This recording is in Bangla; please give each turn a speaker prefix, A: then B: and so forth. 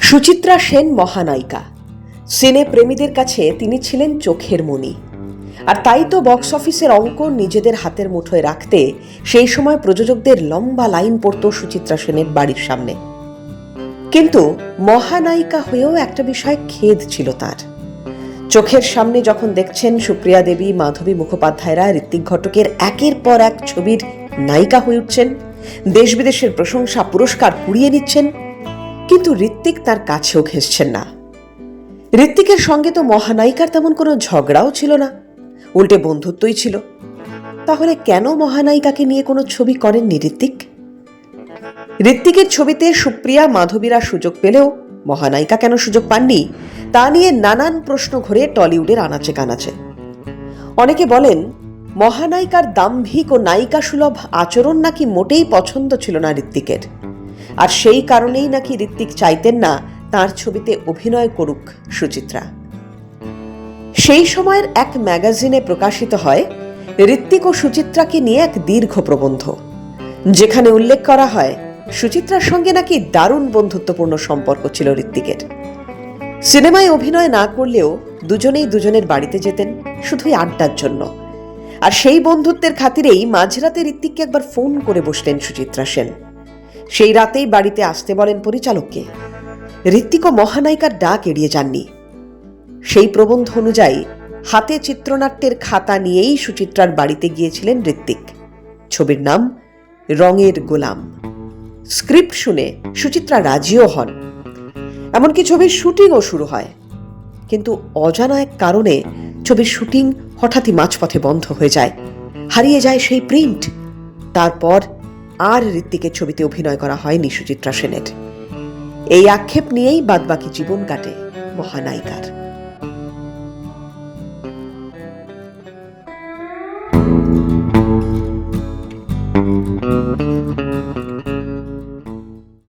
A: সুচিত্রা সেন মহানায়িকা। সিনে প্রেমীদের কাছে তিনি ছিলেন চোখের মণি। আর তাই তো বক্স অফিসের অঙ্ক নিজেদের হাতের মুঠোয় রাখতে সেই সময় প্রযোজকদের লম্বা লাইন পড়তো সুচিত্রা সেনের বাড়ির সামনে। কিন্তু মহানায়িকা হয়েও একটা বিষয় খেদ ছিল তার। চোখের সামনে যখন দেখছেন সুপ্রিয়া দেবী, মাধবী মুখোপাধ্যায়রা ঋত্বিক ঘটকের একের পর এক ছবির নায়িকা হয়ে উঠছেন দেশ বিদেশের প্রশংসা পুরস্কার কুড়িয়ে নিচ্ছেন, কিন্তু ঋত্বিক তার কাছেও ঘেসছেন না। ঋত্বিকের সঙ্গে তো মহানায়িকার তেমন কোনো ঝগড়াও ছিল না, উল্টে বন্ধুত্বই ছিল। তাহলে কেন মহানায়িকাকে নিয়ে কোনো ছবি করেননি ঋত্বিক? ঋত্বিকের ছবিতে সুপ্রিয়া, মাধবীরা সুযোগ পেলেও মহানায়িকা কেন সুযোগ পাননি, তা নিয়ে নানান প্রশ্ন ঘুরে টলিউডের আনাচে কানাচে। অনেকে বলেন মহানায়িকার দাম্ভিক ও নায়িকা সুলভ আচরণ নাকি মোটেই পছন্দ ছিল না ঋত্বিকের। আর সেই কারণেই নাকি ঋত্বিক চাইতেন না তার ছবিতে অভিনয় করুক সুচিত্রা। সেই সময়ের এক ম্যাগাজিনে প্রকাশিত হয়, ঋত্বিক ও সুচিত্রাকে নিয়ে এক দীর্ঘ প্রবন্ধ। যেখানে উল্লেখ করা হয়, সুচিত্রার সঙ্গে নাকি দারুণ বন্ধুত্বপূর্ণ সম্পর্ক ছিল ঋত্বিকের। সিনেমায় অভিনয় না করলেও দুজনেই দুজনের বাড়িতে যেতেন, শুধুই আড্ডার জন্য। আর সেই বন্ধুত্বের খাতিরেই মাঝরাতে ঋত্বিককে একবার ফোন করে বসলেন সুচিত্রা সেন। সেই রাতেই বাড়িতে আসতে বলেন পরিচালককে। ঋত্বিক ও মহানায়িকার ডাক এড়িয়ে যাননি। সেই প্রবন্ধ অনুযায়ী, হাতে চিত্রনাট্যের খাতা নিয়েই সুচিত্রার বাড়িতে গিয়েছিলেন ঋত্বিক। ছবির নাম, রঙের গোলাম। স্ক্রিপ্ট শুনে সুচিত্রা রাজিও হন। এমনকি ছবির শুটিংও শুরু হয়। কিন্তু অজানা এক কারণে ছবির শুটিং হঠাৎই মাঝপথে বন্ধ হয়ে যায়। হারিয়ে যায় সেই প্রিন্ট। তারপর আর ঋত্বিকের ছবিতে অভিনয় করা হয়নি সুচিত্রা সেনের। এই আক্ষেপ নিয়েই বাদবাকি জীবন কাটে মহানায়িকার। thank you